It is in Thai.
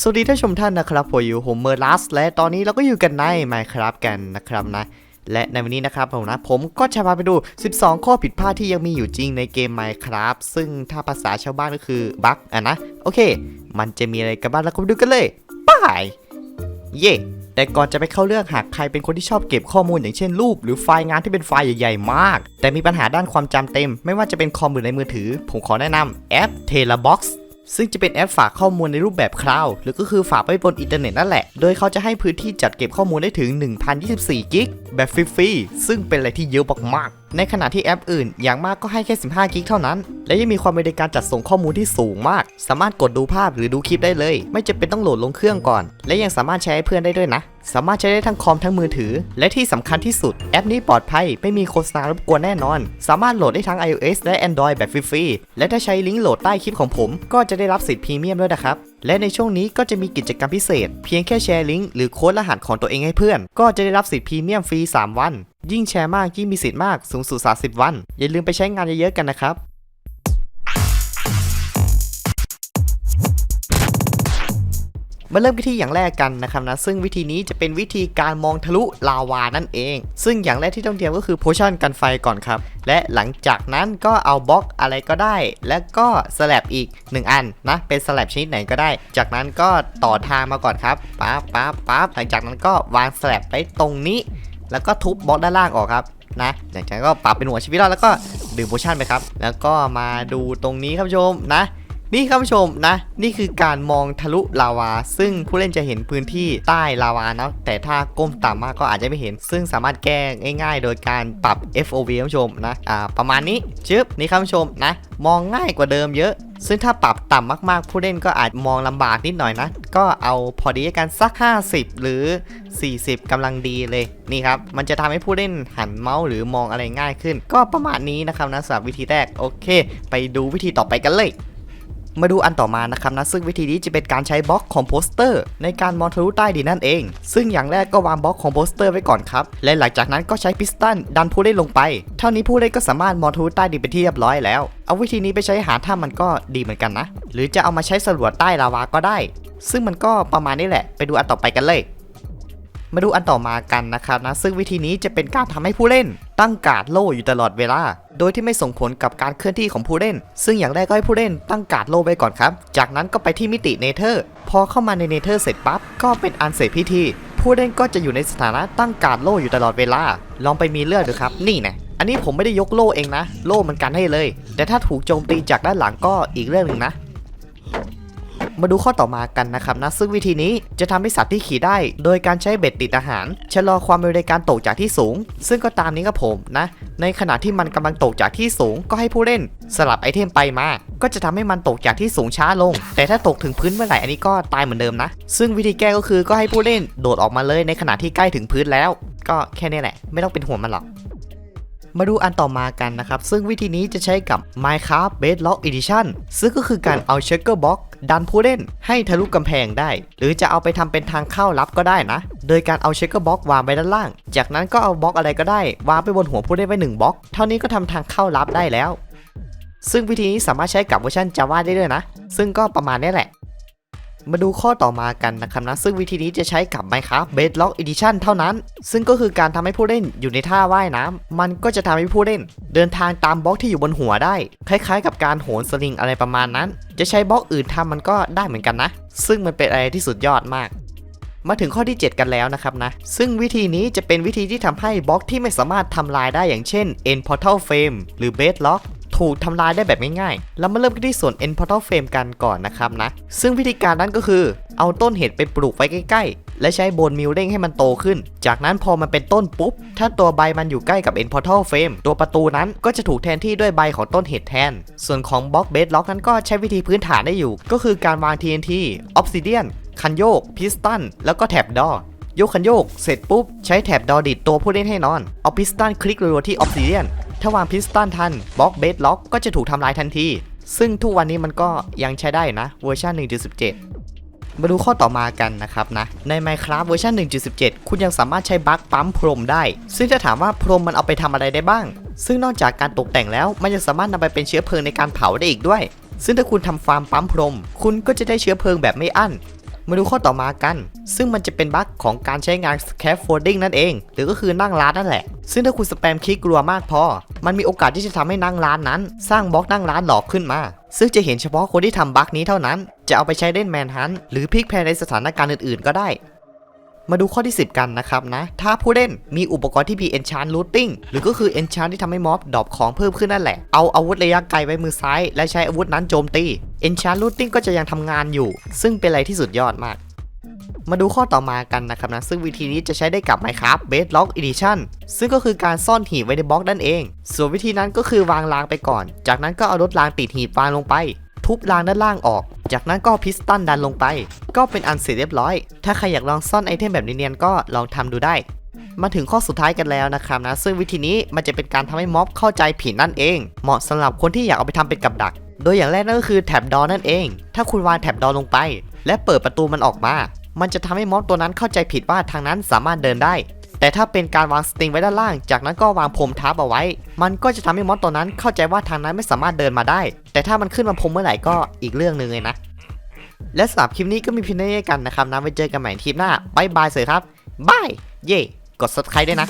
สวัสดีท่านชมท่านนะครับผมอยู่ผมเมอร์ลัสและตอนนี้เราก็อยู่กันใน Minecraft กันนะครับนะ และในวันนี้นะครับผมนะ ผมก็จะพาไปดู 12 ข้อผิดพลาดที่ยังมีอยู่จริงในเกม Minecraft ซึ่งถ้าภาษาชาวบ้านก็คือบั๊กอะนะ โอเค มันจะมีอะไรกันบ้างแล้วก็ไปดูกันเลยไป้ายเย่แต่ก่อนจะไปเข้าเรื่องหากใครเป็นคนที่ชอบเก็บข้อมูลอย่างเช่นรูป หรือไฟล์งานที่เป็นไฟล์ใหญ่ๆ มาก แต่มีปัญหาด้านความจำเต็ม ไม่ว่าจะเป็นคอมหรือในมือถือ ผมขอแนะนำแอป Terabox ซึ่งจะเป็นแอปฝากข้อมูลในรูปแบบคลาวด์หรือก็คือฝากไว้บนอินเทอร์เน็ตนั่นแหละ โดยเขาจะให้พื้นที่จัดเก็บข้อมูลได้ถึง 1024 กิกแบบฟรีๆ ซึ่งเป็นอะไรที่เยอะมากๆ ในขณะที่แอปอื่น อย่างมากก็ให้แค่ 15 กิกเท่านั้น และยังมีความเป็นในการจัดส่งข้อมูลที่สูงมาก สามารถกดดูภาพหรือดูคลิปได้เลย ไม่จำเป็นต้องโหลดลงเครื่องก่อน และยังสามารถแชร์ให้เพื่อนได้ด้วยนะ สามารถใช้ได้ทั้งคอมทั้งมือถือ และที่สำคัญที่สุดแอปนี้ปลอดภัย ไม่มีโฆษณารบกวนแน่นอน สามารถโหลดได้ทั้ง iOS และ Android แบบฟรีๆ และถ้าใช้ลิงก์โหลดใต้คลิปของผม ก็จะได้รับสิทธิ์พรีเมียมด้วยนะครับ และในช่วงนี้ก็จะมีกิจกรรมพิเศษ เพียงแค่แชร์ลิงก์หรือโค้ดรหัสของตัวเองให้เพื่อน ก็จะได้รับสิทธิ์พรีเมียมฟรี 3 วัน ยิ่งแชร์มากยิ่งมีสิทธิ์มากสูงสุด30วัน อย่าลืมไปใช้งานเยอะๆกันนะครับ มาเริ่มกันที่อย่างแรกกันนะครับนะซึ่งวิธีนี้จะเป็นวิธีการมองทะลุลาวานั่นเอง ซึ่งอย่างแรกที่ต้องเตรียมก็คือโพชั่นกันไฟก่อนครับ และหลังจากนั้นก็เอาบล็อกอะไรก็ได้ แล้วก็สลับอีก 1 อันนะเป็นสลับชนิดไหนก็ได้ จากนั้นก็ต่อทางมาก่อนครับปั๊บปั๊บปั๊บหลังจากนั้นก็วางสลับไว้ตรงนี้ แล้วก็ทุบบล็อกด้านล่างออกครับนะหลังจากนั้นก็ปรับเป็นหัวชีวิตรอดแล้วก็ดื่มโพชั่นไปครับ แล้วก็มาดูตรงนี้ครับชมนะ นี่ครับผู้ชมนะ นี่คือการมองทะลุลาวา ซึ่งผู้เล่นจะเห็นพื้นที่ใต้ลาวาเนาะแต่ถ้าก้มต่ำมากก็อาจจะไม่เห็น ซึ่งสามารถแก้ง่าย ๆ โดยการปรับ FOV ครับผู้ชมนะอ่าประมาณนี้ชึบนี่ครับผู้ชมนะ มองง่ายกว่าเดิมเยอะ ซึ่งถ้าปรับต่ำมากๆ ผู้เล่นก็อาจมองลำบากนิดหน่อยนะ ก็เอาพอดีกันสัก 50 หรือ 40กำลังดีเลยนี่ครับ มันจะทำให้ผู้เล่นหันเมาส์หรือมองอะไรง่ายขึ้น ก็ประมาณนี้นะครับนะสำหรับวิธีแรกโอเค ไปดูวิธีต่อไปกันเลย มาดูอันต่อมานะครับนะซึ่งวิธีนี้จะเป็นการใช้บล็อกของโปสเตอร์ ในการมองทะลุใต้ดินนั่นเอง ซึ่งอย่างแรกก็วางบล็อกของโปสเตอร์ไว้ก่อนครับ และหลังจากนั้นก็ใช้พิสตันดันผู้เล่นลงไป เท่านี้ผู้เล่นก็สามารถมองทะลุใต้ดินเป็นที่เรียบร้อยแล้ว เอาวิธีนี้ไปใช้หาถ้ามันก็ดีเหมือนกันนะ หรือจะเอามาใช้สำรวจใต้ลาวาก็ได้ ซึ่งมันก็ประมาณนี้แหละ ไปดูอันต่อไปกันเลย มาดูอันต่อมากันนะครับนะ ซึ่งวิธีนี้จะเป็นการทำให้ผู้เล่น ตั้งการ์ดโล่อยู่ตลอดเวลา โดยที่ไม่ส่งผลกับการเคลื่อนที่ของผู้เล่น ซึ่งอย่างแรกก็ให้ผู้เล่นตั้งการ์ดโล่ไว้ก่อนครับ จากนั้นก็ไปที่มิติเนเธอร์ พอเข้ามาในเนเธอร์เสร็จปั๊บ ก็เป็นอันเสร็จพิธี ผู้เล่นก็จะอยู่ในสถานะตั้งการ์ดโล่อยู่ตลอดเวลา ลองไปมีเลือดดูครับ นี่นะอันนี้ผมไม่ได้ยกโล่เองนะ โล่มันกันให้เลย แต่ถ้าถูกโจมตีจากด้านหลังก็อีกเรื่องหนึ่งนะ มาดูข้อต่อมากันนะครับนะซึ่งวิธีนี้จะทำให้สัตว์ที่ขี่ได้ โดยการใช้เบ็ดติดอาหารชะลอความเร็วในการตกจากที่สูง ซึ่งก็ตามนี้ครับผมนะในขณะที่มันกำลังตกจากที่สูง ก็ให้ผู้เล่น สลับไอเทมไปมาก็จะทำให้มันตกจากที่สูงช้าลง แต่ถ้าตกถึงพื้นเมื่อไหร่อันนี้ก็ตายเหมือนเดิมนะ ซึ่งวิธีแก้ก็คือก็ให้ผู้เล่นโดดออกมาเลยในขณะที่ใกล้ถึงพื้นแล้ว ก็แค่นี้แหละ ไม่ต้องเป็นห่วงมันหรอกมาดูอันต่อมากันนะครับ ซึ่งวิธีนี้จะใช้กับ Minecraft Bedrock Edition ซึ่งก็คือการเอา Checker Box ดันผู้เล่นให้ทะลุกำแพงได้ หรือจะเอาไปทำเป็นทางเข้าลับก็ได้นะ โดยการเอาเชกเกอร์บล็อกวางไว้ด้านล่าง จากนั้นก็เอาบล็อกอะไรก็ได้วางไปบนหัวผู้เล่นไว้1บล็อก เท่านี้ก็ทำทางเข้าลับได้แล้ว ซึ่งวิธีนี้สามารถใช้กับเวอร์ชัน Java ได้ด้วยนะ ซึ่งก็ประมาณนี้แหละ มาดูข้อต่อมากันนะครับนะซึ่งวิธีนี้จะใช้กับ Minecraft Bedrock Edition เท่านั้น ซึ่งก็คือการทำให้ผู้เล่นอยู่ในท่าว่ายน้ำมันก็จะทำให้ผู้เล่น เดินทางตามบล็อกที่อยู่บนหัวได้ คล้ายๆ กับการโหนสลิงอะไรประมาณนั้น จะใช้บล็อกอื่นทำมันก็ได้เหมือนกันนะ ซึ่งมันเป็นอะไรที่สุดยอดมากมาถึงข้อที่ 7 กันแล้วนะครับนะ ซึ่งวิธีนี้จะเป็นวิธีที่ทำให้บล็อกที่ไม่สามารถทำลายได้อย่างเช่น End Portal Frame หรือ Bedrock ถูกทำลายได้แบบง่ายๆ แล้วมาเริ่มกันที่ส่วน End Portal Frame กันก่อนนะครับนะ ซึ่งวิธีการนั้นก็คือ เอาต้นเห็ดไปปลูกไว้ใกล้ๆ และใช้โบนมิลเร่งให้มันโตขึ้น จากนั้นพอมันเป็นต้นปุ๊บ ถ้าตัวใบมันอยู่ใกล้กับ End Portal Frame ตัวประตูนั้นก็จะถูกแทนที่ด้วยใบของต้นเห็ดแทน ส่วนของบล็อกเบสล็อกนั้นก็ใช้วิธีพื้นฐานได้อยู่ ก็คือการวาง TNT Obsidian คันโยก พิสตัน แล้วก็แถบดอโยกคันโยก เสร็จปุ๊บ ใช้แถบดอดิดตัวผู้เล่นให้นอน เอาพิสตันคลิกรัวๆที่ออ s ซิเดียน ถ้าวางพิสตันทันบล็อกเบสล็อกก็จะถูกทำลายทันที ซึ่งทุกวันนี้มันก็ยังใช้ได้นะเวอร์ชัน1.17 มาดูข้อต่อมากันนะครับนะ ใน Minecraft เวอร์ชัน1.17 คุณยังสามารถใช้บั๊กปั๊มพรมได้ ซึ่งจะถามว่าพรมมันเอาไปทำอะไรได้บ้าง ซึ่งนอกจากการตกแต่งแล้ว มันยังสามารถนำไปเป็นเชื้อเพลิงในการเผาได้อีกด้วย ซึ่งถ้าคุณทำฟาร์มปั๊มพรม คุณก็จะได้เชื้อเพลิงแบบไม่อั้น มาดูข้อต่อมากัน ซึ่งมันจะเป็นบั๊กของการใช้งาน scaffolding นั่นเอง หรือก็คือนั่งร้านนั่นแหละ ซึ่งถ้าคุณสแปมคลิกกลัวมากพอ มันมีโอกาสที่จะทำให้นั่งร้านนั้น สร้างบล็อกนั่งร้านหลอกขึ้นมา ซึ่งจะเห็นเฉพาะคนที่ทำบั๊กนี้เท่านั้น จะเอาไปใช้เล่นแมนฮันหรือพลิกแพลในสถานการณ์อื่นๆ ก็ได้ มาดูข้อที่ 10 กันนะครับนะ ถ้าผู้เล่นมีอุปกรณ์ที่มี enchant looting หรือก็คือ enchant ที่ทำให้ม็อบดรอปของเพิ่มขึ้นนั่นแหละ เอาอาวุธระยะไกลไว้มือซ้าย และใช้อาวุธนั้นโจมตี enchant looting ก็จะยังทำงานอยู่ ซึ่งเป็นอะไรที่สุดยอดมาก มาดูข้อต่อมากันนะครับนะ ซึ่งวิธีนี้จะใช้ได้กับ Minecraft Bedrock Edition ซึ่งก็คือการซ่อนหีบไว้ในบล็อกนั่นเอง ส่วนวิธีนั้นก็คือวางรางไปก่อน จากนั้นก็เอารถรางติดหีบวางลงไป ทุบรางด้านล่างออก จากนั้นก็พิสตันดันลงไป ก็เป็นอันเสร็จเรียบร้อย ถ้าใครอยากลองซ่อนไอเทมแบบเนียนๆก็ลองทำดูได้ มาถึงข้อสุดท้ายกันแล้วนะครับนะ ซึ่งวิธีนี้มันจะเป็นการทำให้ม็อบเข้าใจผิดนั่นเอง เหมาะสำหรับคนที่อยากเอาไปทำเป็นกับดัก โดยอย่างแรกนั่นก็คือแท็บดอนั่นเอง ถ้าคุณวางแท็บดอลงไป และเปิดประตูมันออกมา มันจะทำให้ม็อบตัวนั้นเข้าใจผิดว่าทางนั้นสามารถเดินได้ แต่ถ้าเป็นการวางสตริงไว้ด้านล่าง จากนั้นก็วางพรมทับเอาไว้ มันก็จะทำให้มอสตัวนั้นเข้าใจว่าทางนั้นไม่สามารถเดินมาได้ แต่ถ้ามันขึ้นมาพรมเมื่อไหร่ก็อีกเรื่องหนึ่งเลยนะ และสำหรับคลิปนี้ก็มีเพียงเท่านี้กันนะครับนะไว้เจอกันใหม่ทีมหน้าบายบายเสยครับบายเย่กด subscribe ด้วยนะ